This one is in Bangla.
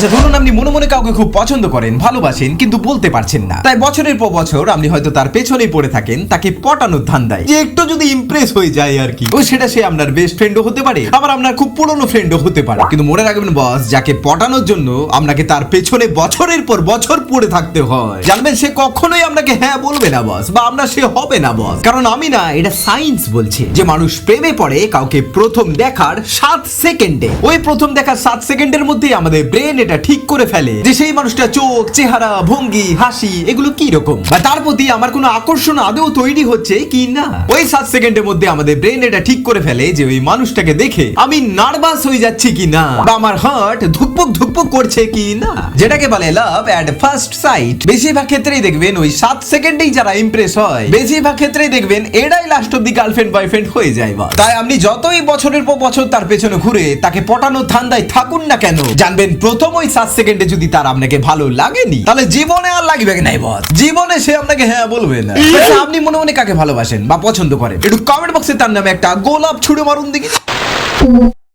আচ্ছা ধরুন আপনি মনে মনে কাউকে খুব পছন্দ করেন, ভালোবাসেন, কিন্তু বলতে পারছেন না। তাই বছরের পর বছর আপনি হয়তো তার পেছনেই পড়ে থাকেন, তাকে পটানোর ধান্দায়। যে একটু যদি ইমপ্রেস হয়ে যায় আর কি। ও, সেটা সে আপনার বেস্ট ফ্রেন্ডও হতে পারে, আবার আপনার খুব পুরনো ফ্রেন্ডও হতে পারে। কিন্তু মনে রাখবেন বস যাকে পটানোর জন্য আপনাকে তার পেছনে বছরের পর বছর পড়ে থাকতে হয়। জানবেন, সে কখনোই আপনাকে হ্যাঁ বলবে না বস বা আপনার সে হবে না বস কারণ আমি না, এটা সায়েন্স বলছে। যে মানুষ প্রেমে পড়ে, কাউকে প্রথম দেখার সাত সেকেন্ডে। ওই প্রথম দেখার সাত সেকেন্ডের মধ্যেই আমাদের ব্রেন এটা ঠিক করে ফেলে যে সেই মানুষটা চোখ, চেহারা, ভঙ্গি, হাসি, এগুলো কি রকম? বা তার প্রতি আমার কোনো আকর্ষণ আদৌ তৈরি হচ্ছে কি না? ওই সাত সেকেন্ডের মধ্যে আমাদের ব্রেন এটা ঠিক করে ফেলে যে ওই মানুষটাকে দেখে আমি নার্ভাস হয়ে যাচ্ছি কি না? বা আমার হার্ট ধুকপুক ধুকপুক করছে কি না? যেটাকে বলে লাভ অ্যাট ফার্স্ট সাইট বেশিরভাগ ক্ষেত্রেই দেখবেন ওই সাত সেকেন্ডেই যারা ইমপ্রেস হয়, বেশিরভাগ ক্ষেত্রেই দেখবেন এরাই লাস্ট অব্দি গার্লফ্রেন্ড বয়ফ্রেন্ড হয়ে যায় বা তাই আপনি যতই বছরের পর বছর তার পেছনে ঘুরে তাকে পটানোর ধান্দায় থাকুন না কেন, জানবেন প্রথম ওই সাত সেকেন্ডে যদি তার আপনাকে ভালো লাগেনি তাহলে জীবনে আর লাগবে নাই বস? জীবনে সে আপনাকে হ্যাঁ বলবে না। আচ্ছা, আপনি মনে মনে কাকে ভালোবাসেন বা পছন্দ করেন? একটু কমেন্ট বক্সে তার নামে একটা গোলাপ ছুড়ে মারুন দেখি।